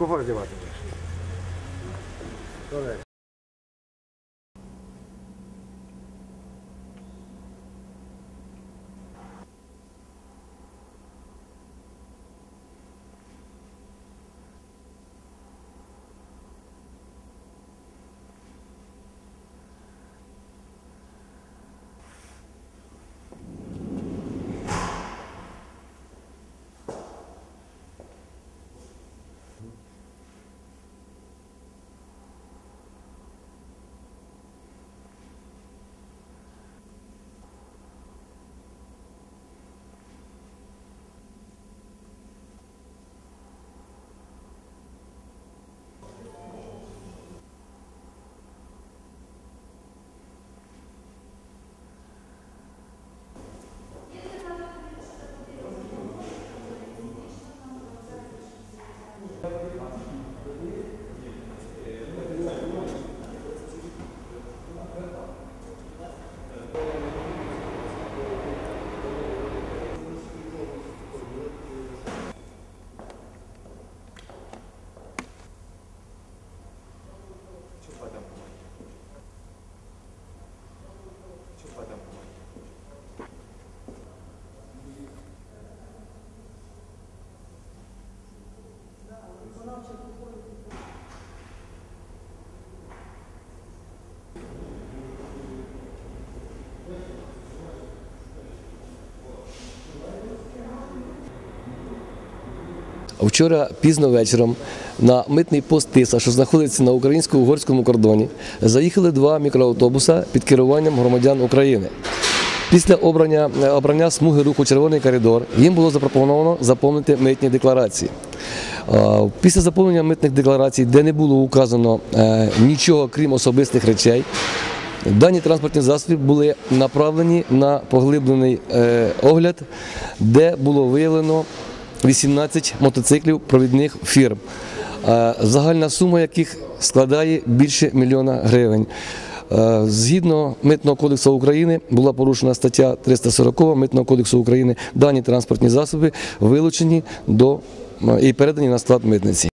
Кого роздіватимеш? Вчора пізно вечором на митний пост Тиса, що знаходиться на українсько-угорському кордоні, заїхали два мікроавтобуса під керуванням громадян України. Після обрання, обрання смуги руху Червоний коридор їм було запропоновано заповнити митні декларації. Е, Після заповнення митних декларацій, де не було указано е, нічого крім особистих речей, Дані транспортні засоби були направлені на поглиблений е, огляд, де було виявлено 18 мотоциклів провідних фірм, е, загальна сума яких складає більше мільйона гривень. Е, Згідно Митного кодексу України була порушена стаття 340 Митного кодексу України. Дані транспортні засоби вилучені до е, і передані на склад митниці.